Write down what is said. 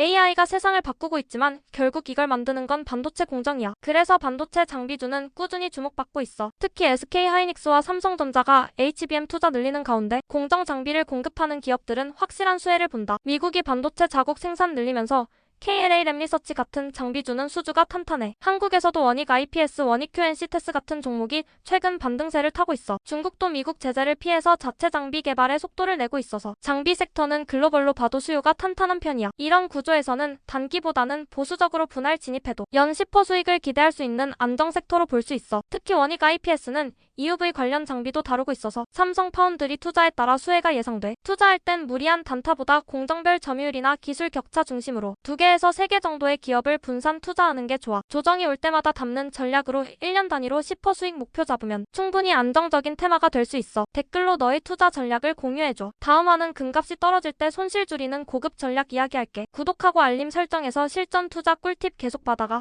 AI가 세상을 바꾸고 있지만 결국 이걸 만드는 건 반도체 공정이야. 그래서 반도체 장비주는 꾸준히 주목받고 있어. 특히 SK 하이닉스와 삼성전자가 HBM 투자 늘리는 가운데 공정 장비를 공급하는 기업들은 확실한 수혜를 본다. 미국이 반도체 자국 생산 늘리면서 KLA 램리서치 같은 장비주는 수주가 탄탄해. 한국에서도 원익 IPS, 원익 QNC 테스 같은 종목이 최근 반등세를 타고 있어. 중국도 미국 제재를 피해서 자체 장비 개발에 속도를 내고 있어서 장비 섹터는 글로벌로 봐도 수요가 탄탄한 편이야. 이런 구조에서는 단기보다는 보수적으로 분할 진입해도 연 10% 수익을 기대할 수 있는 안정 섹터로 볼 수 있어. 특히 원익 IPS는 EUV 관련 장비도 다루고 있어서 삼성 파운드리 투자에 따라 수혜가 예상돼. 투자할 땐 무리한 단타보다 공정별 점유율이나 기술 격차 중심으로 두 개에서 세 개 정도의 기업을 분산 투자하는 게 좋아. 조정이 올 때마다 담는 전략으로 1년 단위로 10% 수익 목표 잡으면 충분히 안정적인 테마가 될 수 있어. 댓글로 너의 투자 전략을 공유해줘. 다음화는 금값이 떨어질 때 손실 줄이는 고급 전략 이야기할게. 구독하고 알림 설정해서 실전 투자 꿀팁 계속 받아가.